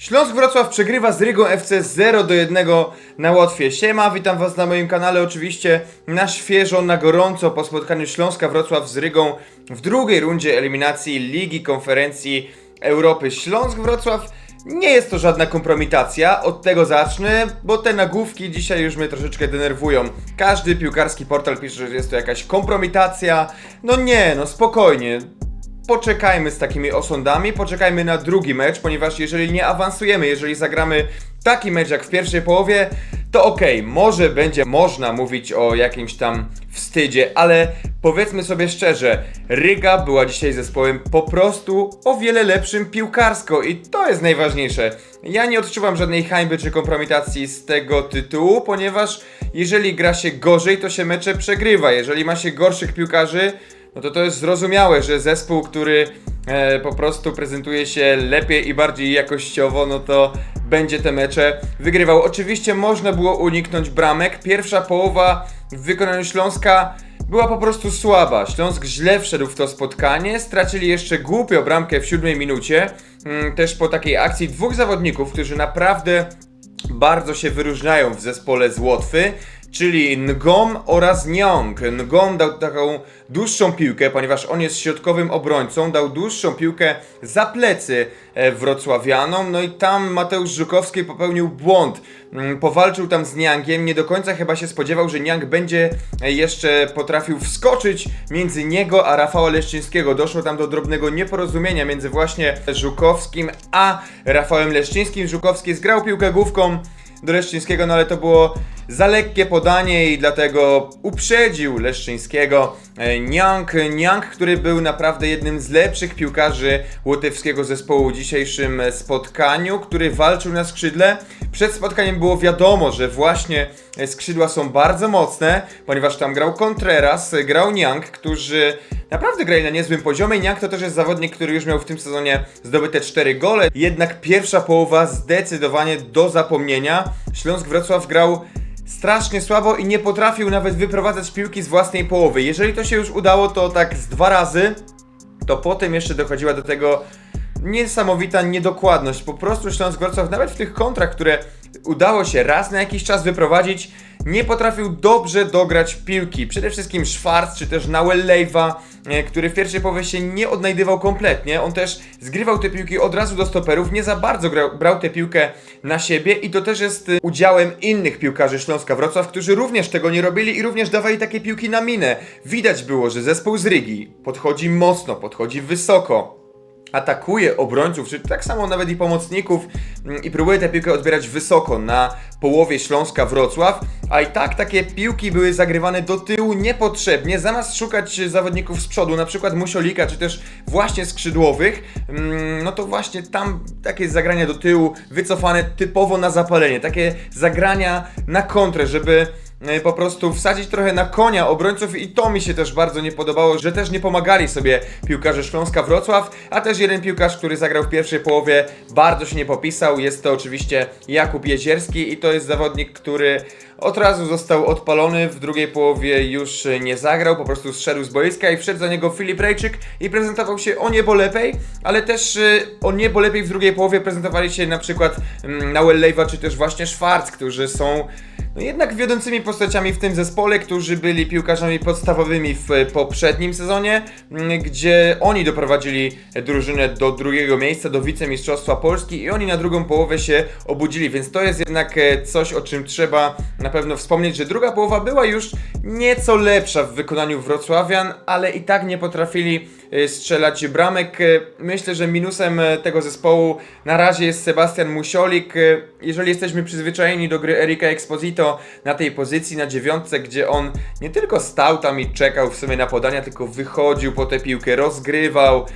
Śląsk Wrocław przegrywa z Rygą FC 0 do 1 na Łotwie. Siema, witam was na moim kanale oczywiście na świeżo, na gorąco po spotkaniu Śląska Wrocław z Rygą w drugiej rundzie eliminacji Ligi Konferencji Europy. Śląsk Wrocław nie jest to żadna kompromitacja, od tego zacznę, bo te nagłówki dzisiaj już mnie troszeczkę denerwują. Każdy piłkarski portal pisze, że jest to jakaś kompromitacja. No nie, no spokojnie poczekajmy z takimi osądami, poczekajmy na drugi mecz, ponieważ jeżeli nie awansujemy, jeżeli zagramy taki mecz jak w pierwszej połowie, to okej, może będzie można mówić o jakimś tam wstydzie, ale powiedzmy sobie szczerze, Ryga była dzisiaj zespołem po prostu o wiele lepszym piłkarsko i to jest najważniejsze. Ja nie odczuwam żadnej hańby czy kompromitacji z tego tytułu, ponieważ jeżeli gra się gorzej, to się mecze przegrywa. Jeżeli ma się gorszych piłkarzy, no to to jest zrozumiałe, że zespół, który e, po prostu prezentuje się lepiej i bardziej jakościowo, no to będzie te mecze wygrywał. Oczywiście można było uniknąć bramek. Pierwsza połowa w wykonaniu Śląska była po prostu słaba. Śląsk źle wszedł w to spotkanie, stracili jeszcze głupio bramkę w siódmej minucie. Mm, Też po takiej akcji dwóch zawodników, którzy naprawdę bardzo się wyróżniają w zespole z Łotwy, czyli Ngom oraz Nyong. Ngom dał taką dłuższą piłkę, ponieważ on jest środkowym obrońcą, dał dłuższą piłkę za plecy e, wrocławianom, no i tam Mateusz Żukowski popełnił błąd. Mm, Powalczył tam z Niangiem, nie do końca chyba się spodziewał, że Niang będzie e, jeszcze potrafił wskoczyć między niego a Rafała Leszczyńskiego. Doszło tam do drobnego nieporozumienia między właśnie Żukowskim a Rafałem Leszczyńskim. Żukowski zgrał piłkę główką do Leszczyńskiego, no ale to było za lekkie podanie i dlatego uprzedził Leszczyńskiego e, Niang. Niang, który był naprawdę jednym z lepszych piłkarzy łotewskiego zespołu w dzisiejszym spotkaniu, który walczył na skrzydle. Przed spotkaniem było wiadomo, że właśnie skrzydła są bardzo mocne, ponieważ tam grał Contreras, grał Niang, którzy naprawdę grali na niezłym poziomie. Niang to też jest zawodnik, który już miał w tym sezonie zdobyte 4 gole. Jednak pierwsza połowa zdecydowanie do zapomnienia. Śląsk Wrocław grał strasznie słabo i nie potrafił nawet wyprowadzać piłki z własnej połowy. Jeżeli to się już udało, to tak z dwa razy, to potem jeszcze dochodziła do tego niesamowita niedokładność. Po prostu Śląsk Wrocław nawet w tych kontrach, które udało się raz na jakiś czas wyprowadzić, nie potrafił dobrze dograć piłki. Przede wszystkim Schwarz, czy też Nauel Lejwa, e, który w pierwszej połowie się nie odnajdywał kompletnie. On też zgrywał te piłki od razu do stoperów, nie za bardzo grał, brał tę piłkę na siebie i to też jest e, udziałem innych piłkarzy Śląska Wrocław, którzy również tego nie robili i również dawali takie piłki na minę. Widać było, że zespół z Rygi podchodzi mocno, podchodzi wysoko atakuje obrońców, czy tak samo nawet i pomocników mm, i próbuje tę piłkę odbierać wysoko na połowie Śląska Wrocław, a i tak takie piłki były zagrywane do tyłu niepotrzebnie, zamiast szukać zawodników z przodu, na przykład Musiolika, czy też właśnie skrzydłowych, mm, no to właśnie tam takie zagrania do tyłu, wycofane typowo na zapalenie, takie zagrania na kontrę, żeby po prostu wsadzić trochę na konia obrońców i to mi się też bardzo nie podobało, że też nie pomagali sobie piłkarze Śląska Wrocław, a też jeden piłkarz, który zagrał w pierwszej połowie, bardzo się nie popisał, jest to oczywiście Jakub Jezierski i to jest zawodnik, który od razu został odpalony, w drugiej połowie już nie zagrał, po prostu zszedł z boiska i wszedł za niego Filip Rejczyk i prezentował się o niebo lepiej, ale też y, o niebo lepiej w drugiej połowie prezentowali się na przykład mm, Nauel Lejwa czy też właśnie Schwarz, którzy są no jednak wiodącymi postaciami w tym zespole, którzy byli piłkarzami podstawowymi w e, poprzednim sezonie, gdzie oni doprowadzili drużynę do drugiego miejsca, do wicemistrzostwa Polski i oni na drugą połowę się obudzili, więc to jest jednak e, coś, o czym trzeba na pewno wspomnieć, że druga połowa była już nieco lepsza w wykonaniu Wrocławian, ale i tak nie potrafili strzelać bramek. E, Myślę, że minusem e, tego zespołu na razie jest Sebastian Musiolik. Jeżeli jesteśmy przyzwyczajeni do gry Erika Exposito na tej pozycji, na dziewiątce, gdzie on nie tylko stał tam i czekał w sumie na podania, tylko wychodził po tę piłkę, rozgrywał,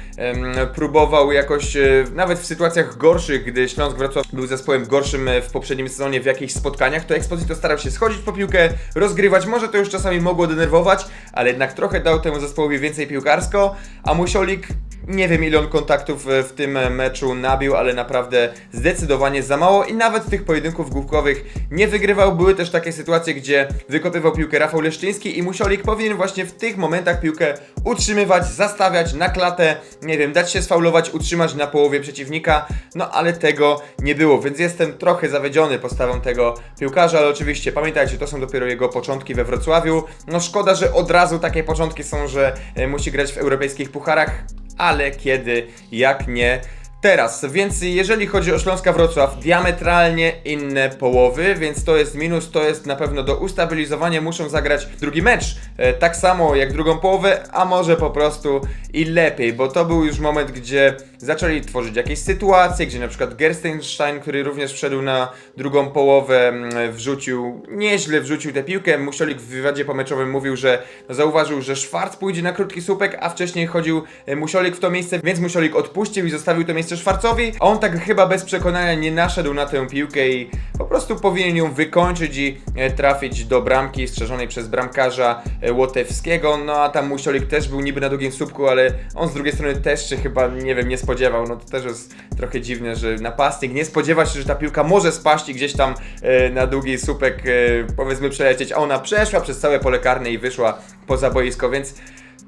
próbował jakoś, nawet w sytuacjach gorszych, gdy Śląsk Wrocław był zespołem gorszym w poprzednim sezonie w jakichś spotkaniach, to Exposito starał się schodzić po piłkę, rozgrywać, może to już czasami mogło denerwować, ale jednak trochę dał temu zespołowi więcej piłkarsko, a Musiolik Nie wiem ile on kontaktów e, w tym e, meczu nabił, ale naprawdę zdecydowanie za mało i nawet tych pojedynków główkowych nie wygrywał. Były też takie sytuacje, gdzie wykopywał piłkę Rafał Leszczyński i Musiolik powinien właśnie w tych momentach piłkę utrzymywać, zastawiać na klatę, nie wiem, dać się sfaulować, utrzymać na połowie przeciwnika, no ale tego nie było, więc jestem trochę zawiedziony postawą tego piłkarza, ale oczywiście pamiętajcie, to są dopiero jego początki we Wrocławiu. No szkoda, że od razu takie początki są, że e, musi grać w europejskich pucharach, ale kiedy, jak nie teraz. Więc jeżeli chodzi o Śląska Wrocław, diametralnie inne połowy, więc to jest minus, to jest na pewno do ustabilizowania. Muszą zagrać drugi mecz, e, tak samo jak drugą połowę, a może po prostu i lepiej, bo to był już moment, gdzie zaczęli tworzyć jakieś sytuacje, gdzie na przykład Gerstenstein, który również wszedł na drugą połowę, wrzucił, nieźle wrzucił tę piłkę. Musiolik w wywiadzie pomeczowym mówił, że zauważył, że Szwarc pójdzie na krótki słupek, a wcześniej chodził e, Musiolik w to miejsce, więc Musiolik odpuścił i zostawił to miejsce Szwarcowi. A on tak chyba bez przekonania nie naszedł na tę piłkę i po prostu powinien ją wykończyć i e, trafić do bramki strzeżonej przez bramkarza e, Łotewskiego. No a tam Musiolik też był niby na długim słupku, ale on z drugiej strony też się chyba, nie wiem, nie spodziewał. No to też jest trochę dziwne, że napastnik nie spodziewa się, że ta piłka może spaść i gdzieś tam e, na długi słupek powiedzmy przelecieć, a ona przeszła przez całe pole karne i wyszła poza boisko, więc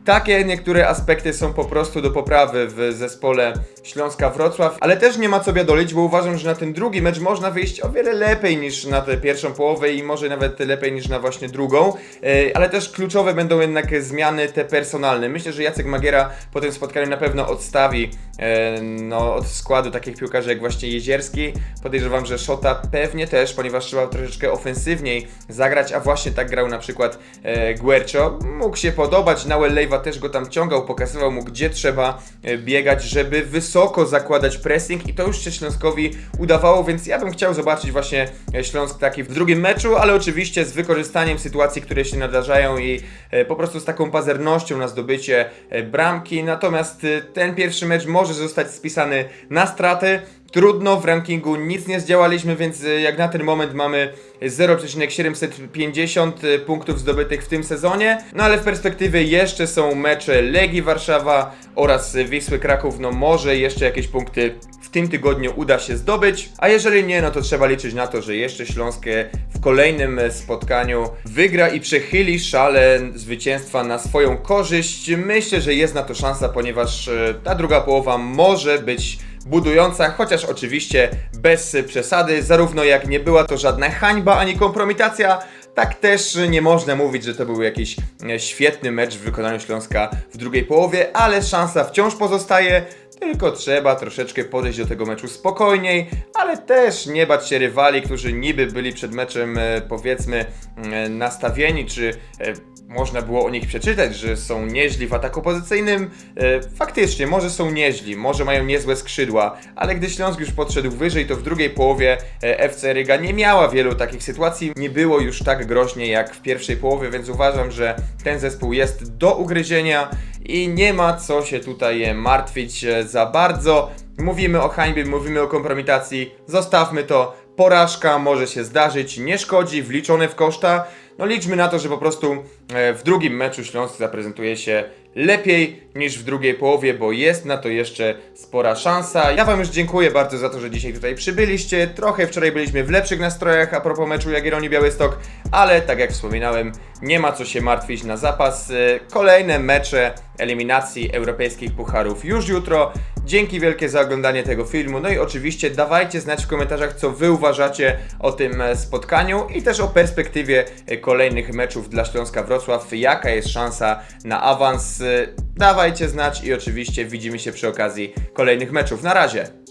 takie niektóre aspekty są po prostu do poprawy w zespole Śląska Wrocław, ale też nie ma co biadolić, bo uważam, że na ten drugi mecz można wyjść o wiele lepiej niż na tę pierwszą połowę i może nawet lepiej niż na właśnie drugą, E, ale też kluczowe będą jednak zmiany te personalne. Myślę, że Jacek Magiera po tym spotkaniu na pewno odstawi e, no, od składu takich piłkarzy jak właśnie Jezierski. Podejrzewam, że Szota pewnie też, ponieważ trzeba troszeczkę ofensywniej zagrać, a właśnie tak grał na przykład e, Guercio. Mógł się podobać, Nauel Lejwa też go tam ciągał, pokazywał mu gdzie trzeba e, biegać, żeby wysoko zakładać pressing i to już się Śląskowi udawało, więc ja bym chciał zobaczyć właśnie e, Śląsk taki w drugim meczu, ale oczywiście z wykorzystaniem sytuacji, które się nadarzają i e, po prostu z taką pazernością na zdobycie bramki. Natomiast ten pierwszy mecz może zostać spisany na straty. Trudno, w rankingu nic nie zdziałaliśmy, więc e, jak na ten moment mamy 0,750 e, punktów zdobytych w tym sezonie. No ale w perspektywie jeszcze są mecze Legii Warszawa oraz Wisły Kraków. No może jeszcze jakieś punkty w tym tygodniu uda się zdobyć, a jeżeli nie, no to trzeba liczyć na to, że jeszcze Śląskie w kolejnym spotkaniu wygra i przechyli szale zwycięstwa na swoją korzyść. Myślę, że jest na to szansa, ponieważ e, ta druga połowa może być budująca, chociaż oczywiście bez przesady, zarówno jak nie była to żadna hańba ani kompromitacja, tak też nie można mówić, że to był jakiś e, świetny mecz w wykonaniu Śląska w drugiej połowie, ale szansa wciąż pozostaje. Tylko trzeba troszeczkę podejść do tego meczu spokojniej, ale też nie bać się rywali, którzy niby byli przed meczem e, powiedzmy e, nastawieni, czy e, można było o nich przeczytać, że są nieźli w ataku pozycyjnym. Faktycznie, może są nieźli, może mają niezłe skrzydła, ale gdy Śląsk już podszedł wyżej, to w drugiej połowie FC Ryga nie miała wielu takich sytuacji. Nie było już tak groźnie jak w pierwszej połowie, więc uważam, że ten zespół jest do ugryzienia i nie ma co się tutaj e, martwić e, za bardzo. Mówimy o hańbie, mówimy o kompromitacji, zostawmy to. Porażka może się zdarzyć, nie szkodzi, wliczone w koszta. No liczmy na to, że po prostu e, w drugim meczu Śląsk zaprezentuje się lepiej niż w drugiej połowie, bo jest na to jeszcze spora szansa. Ja Wam już dziękuję bardzo za to, że dzisiaj tutaj przybyliście. Trochę wczoraj byliśmy w lepszych nastrojach a propos meczu Jagiellonii Białystok, ale tak jak wspominałem, nie ma co się martwić na zapas. E, Kolejne mecze eliminacji europejskich pucharów już jutro. Dzięki wielkie za oglądanie tego filmu. No i oczywiście dawajcie znać w komentarzach, co Wy uważacie o tym e, spotkaniu i też o perspektywie e, kolejnych meczów dla Śląska Wrocław. Jaka jest szansa na awans? Dawajcie znać i oczywiście widzimy się przy okazji kolejnych meczów. Na razie!